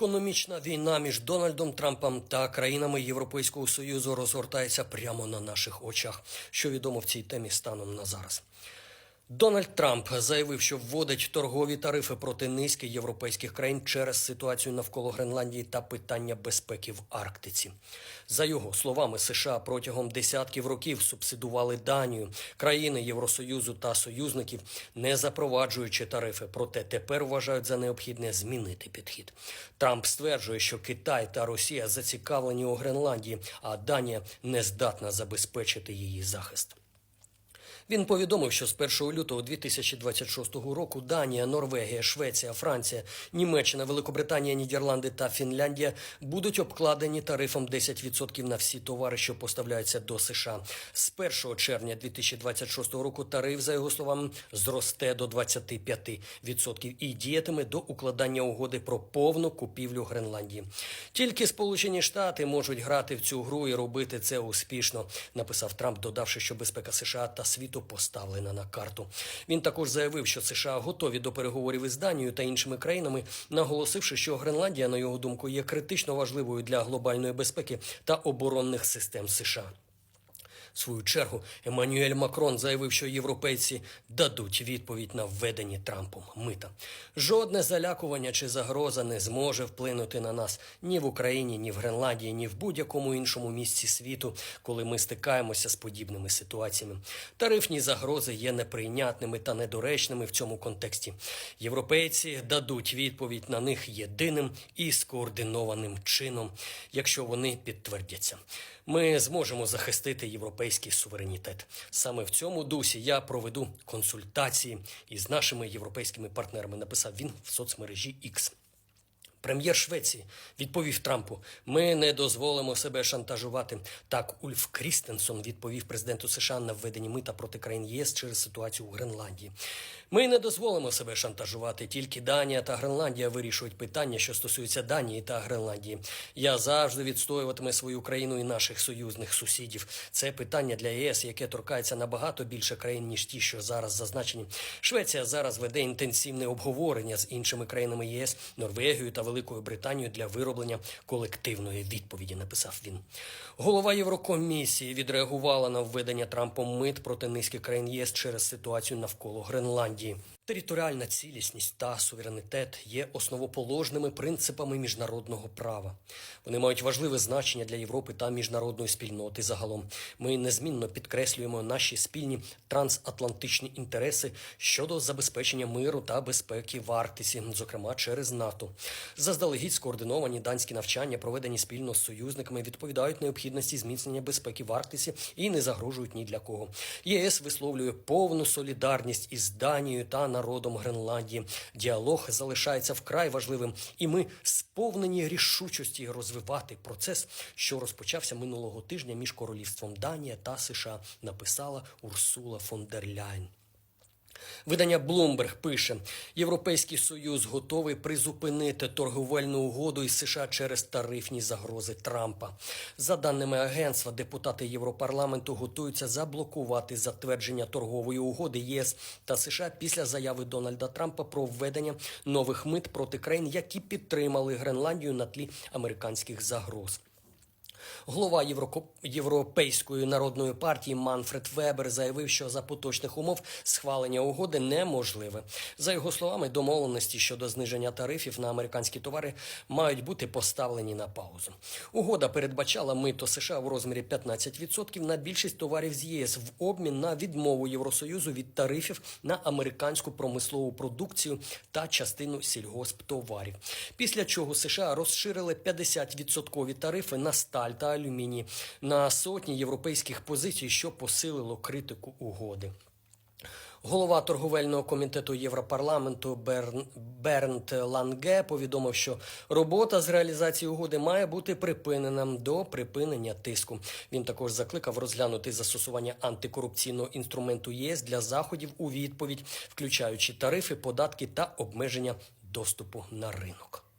Економічна війна між Дональдом Трампом та країнами Європейського союзу розгортається прямо на наших очах. Що відомо в цій темі станом на зараз. Дональд Трамп заявив, що вводить торгові тарифи проти низки європейських країн через ситуацію навколо Гренландії та питання безпеки в Арктиці. За його словами, США протягом десятків років субсидували Данію, країни Євросоюзу та союзників, не запроваджуючи тарифи. Проте тепер вважають за необхідне змінити підхід. Трамп стверджує, що Китай та Росія зацікавлені у Гренландії, а Данія не здатна забезпечити її захист. Він повідомив, що з 1 лютого 2026 року Данія, Норвегія, Швеція, Франція, Німеччина, Великобританія, Нідерланди та Фінляндія будуть обкладені тарифом 10% на всі товари, що поставляються до США. З 1 червня 2026 року тариф, за його словами, зросте до 25% і діятиме до укладання угоди про повну купівлю Гренландії. Тільки Сполучені Штати можуть грати в цю гру і робити це успішно, написав Трамп, додавши, що безпека США та світу поставлена на карту. Він також заявив, що США готові до переговорів із Данією та іншими країнами, наголосивши, що Гренландія, на його думку, є критично важливою для глобальної безпеки та оборонних систем США. Свою чергу Еммануель Макрон заявив, що європейці дадуть відповідь на введені Трампом мита. Жодне залякування чи загроза не зможе вплинути на нас ні в Україні, ні в Гренландії, ні в будь-якому іншому місці світу, коли ми стикаємося з подібними ситуаціями. Тарифні загрози є неприйнятними та недоречними в цьому контексті. Європейці дадуть відповідь на них єдиним і скоординованим чином, якщо вони підтвердяться. Ми зможемо захистити європейський суверенітет. Саме в цьому дусі я проведу консультації із нашими європейськими партнерами. Написав він в соцмережі X. Прем'єр Швеції відповів Трампу: ми не дозволимо себе шантажувати. Так, Ульф Крістенсон відповів президенту США на введені мита проти країн ЄС через ситуацію у Гренландії. Ми не дозволимо себе шантажувати. Тільки Данія та Гренландія вирішують питання, що стосуються Данії та Гренландії. Я завжди відстоюватиме свою країну і наших союзних сусідів. Це питання для ЄС, яке торкається набагато більше країн ніж ті, що зараз зазначені. Швеція зараз веде інтенсивне обговорення з іншими країнами ЄС, Норвегією та Великою Британією для вироблення колективної відповіді. Написав він. Голова Єврокомісії відреагувала на введення Трампом мит проти низки країн ЄС через ситуацію навколо Гренландії. Територіальна цілісність та суверенітет є основоположними принципами міжнародного права. Вони мають важливе значення для Європи та міжнародної спільноти. Загалом ми незмінно підкреслюємо наші спільні трансатлантичні інтереси щодо забезпечення миру та безпеки в Арктиці, зокрема через НАТО. Заздалегідь скоординовані данські навчання, проведені спільно з союзниками, відповідають необхідності зміцнення безпеки в Арктиці і не загрожують ні для кого. ЄС висловлює повну солідарність із Данією та народом Гренландії. Діалог залишається вкрай важливим, і ми сповнені рішучості розвивати процес, що розпочався минулого тижня між королівством Данія та США. Написала Урсула фон дер Ляйн. Видання Bloomberg пише: Європейський союз готовий призупинити торговельну угоду із США через тарифні загрози Трампа. За даними агентства, депутати Європарламенту готуються заблокувати затвердження торгової угоди ЄС та США після заяви Дональда Трампа про введення нових мит проти країн, які підтримали Гренландію на тлі американських загроз. Голова Європейської народної партії Манфред Вебер заявив, що за поточних умов схвалення угоди неможливе. За його словами, домовленості щодо зниження тарифів на американські товари мають бути поставлені на паузу. Угода передбачала мито США в розмірі 15% на більшість товарів з ЄС в обмін на відмову Євросоюзу від тарифів на американську промислову продукцію та частину сільгосптоварів. Після чого США розширили 50% тарифи на сталь та алюміній на сотні європейських позицій, що посилило критику угоди. Голова торговельного комітету Європарламенту Берн... Бернт Ланге повідомив, що робота з реалізації угоди має бути припинена до припинення тиску. Він також закликав розглянути застосування антикорупційного інструменту ЄС для заходів у відповідь, включаючи тарифи, податки та обмеження доступу на ринок.